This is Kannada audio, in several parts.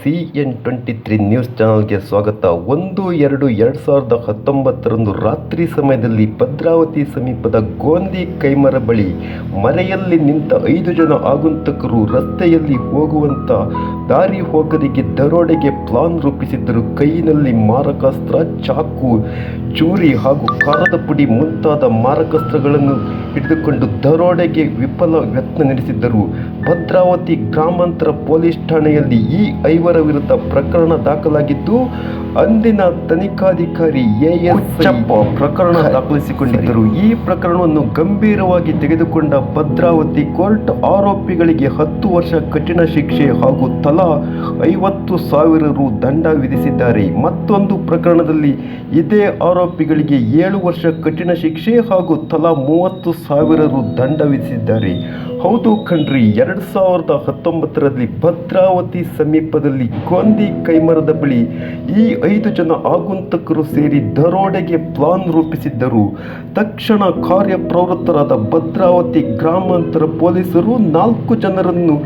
C N twenty three news ಚಾನಲ್ಗೆ ಸ್ವಾಗತ. ಒಂದು, ಎರಡು ಎರಡು ಸಾವಿರದ ಹತ್ತೊಂಬತ್ತರಂದು ರಾತ್ರಿ ಸಮಯದಲ್ಲಿ ಭದ್ರಾವತಿ ಸಮೀಪದ ಗೋಂದಿ ಕೈಮರ ಬಳಿ ಮರೆಯಲ್ಲಿ ನಿಂತ ಐದು ಜನ ಆಗುಂತಕರು ರಸ್ತೆಯಲ್ಲಿ ಹೋಗುವಂತ ದಾರಿ ಹೋಗರಿಗೆ ದರೋಡೆಗೆ ಪ್ಲಾನ್ ರೂಪಿಸಿದ್ದರು. ಕೈಯಲ್ಲಿ ಮಾರಕಾಸ್ತ್ರ, ಚಾಕು, ಚೂರಿ ಹಾಗೂ ಖಾರದ ಪುಡಿ ಮುಂತಾದ ಮಾರಕಾಸ್ತ್ರಗಳನ್ನು ಹಿಡಿದುಕೊಂಡು ದರೋಡೆಗೆ ವಿಫಲ ಯತ್ನ ನಡೆಸಿದ್ದರು. ಭದ್ರಾವತಿ ಗ್ರಾಮಾಂತರ ಪೊಲೀಸ್ ಠಾಣೆಯಲ್ಲಿ ಈ ಐವರ ವಿರುದ್ಧ ಪ್ರಕರಣ ದಾಖಲಾಗಿದ್ದು ಅಂದಿನ ತನಿಖಾಧಿಕಾರಿ ಎಎಸ್ಚಪ್ಪ ಪ್ರಕರಣ ದಾಖಲಿಸಿಕೊಂಡಿದ್ದರು. ಈ ಪ್ರಕರಣವನ್ನು ಗಂಭೀರವಾಗಿ ತೆಗೆದುಕೊಂಡ ಭದ್ರಾವತಿ ಕೋರ್ಟ್ ಆರೋಪಿಗಳಿಗೆ ಹತ್ತು ವರ್ಷ ಕಠಿಣ ಶಿಕ್ಷೆ ಹಾಗೂ ತಲಾ ಐವತ್ತು ಸಾವಿರ ರು ದಂಡ ವಿಧಿಸಿದ್ದಾರೆ. ಮತ್ತೊಂದು ಪ್ರಕರಣದಲ್ಲಿ ಇದೇ ಆರೋಪಿಗಳಿಗೆ ಏಳು ವರ್ಷ ಕಠಿಣ ಶಿಕ್ಷೆ ಹಾಗೂ ತಲಾ ಮೂವತ್ತು ಸಾವಿರ ರು ದಂಡ ವಿಧಿಸಿದ್ದಾರೆ. ಹೌದು ಕಣ್ರಿ, ಎರಡು ಸಾವಿರದ ಹತ್ತೊಂಬತ್ತರಲ್ಲಿ ಭದ್ರಾವತಿ ಸಮೀಪದಲ್ಲಿ ಗೋಂದಿ ಕೈಮರದ ಬಳಿ ಈ ಐದು ಜನ ಆಗುಂತಕರು ಸೇರಿ ದರೋಡೆಗೆ ಪ್ಲಾನ್ ರೂಪಿಸಿದ್ದರು. ತಕ್ಷಣ ಕಾರ್ಯಪ್ರವೃತ್ತರಾದ ಭದ್ರಾವತಿ ಗ್ರಾಮಾಂತರ ಪೊಲೀಸರು ನಾಲ್ಕು ಜನರನ್ನು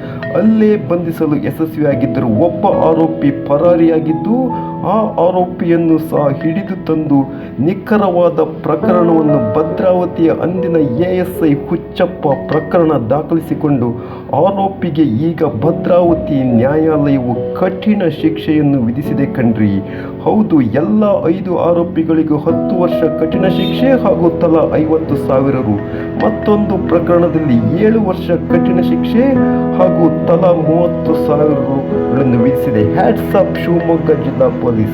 ಅಲ್ಲೇ ಬಂಧಿಸಲು ಯಶಸ್ವಿಯಾಗಿದ್ದರು. ಒಬ್ಬ ಆರೋಪಿ ಪರಾರಿಯಾಗಿದ್ದು ಆ ಆರೋಪಿಯನ್ನು ಸಹ ಹಿಡಿದು ತಂದು ನಿಖರವಾದ ಪ್ರಕರಣವನ್ನು ಭದ್ರಾವತಿಯ ಅಂದಿನ ಎಎಸ್ಐ ಹುಚ್ಚಪ್ಪ ಪ್ರಕರಣ ದಾಖಲಿಸಿಕೊಂಡು ಆರೋಪಿಗೆ ಈಗ ಭದ್ರಾವತಿ ನ್ಯಾಯಾಲಯವು ಕಠಿಣ ಶಿಕ್ಷೆಯನ್ನು ವಿಧಿಸಿದೆ ಕಣ್ರಿ. ಹೌದು, ಎಲ್ಲ ಐದು ಆರೋಪಿಗಳಿಗೂ ಹತ್ತು ವರ್ಷ ಕಠಿಣ ಶಿಕ್ಷೆ ಹಾಗೂ ತಲಾ ಐವತ್ತು ಸಾವಿರ ರು. ಮತ್ತೊಂದು ಪ್ರಕರಣದಲ್ಲಿ ಏಳು ವರ್ಷ ಕಠಿಣ ಶಿಕ್ಷೆ ಹಾಗೂ ತಲಾ ಮೂವತ್ತು ಸಾವಿರ ರುಗಳನ್ನು yesterday had some Shumoga Police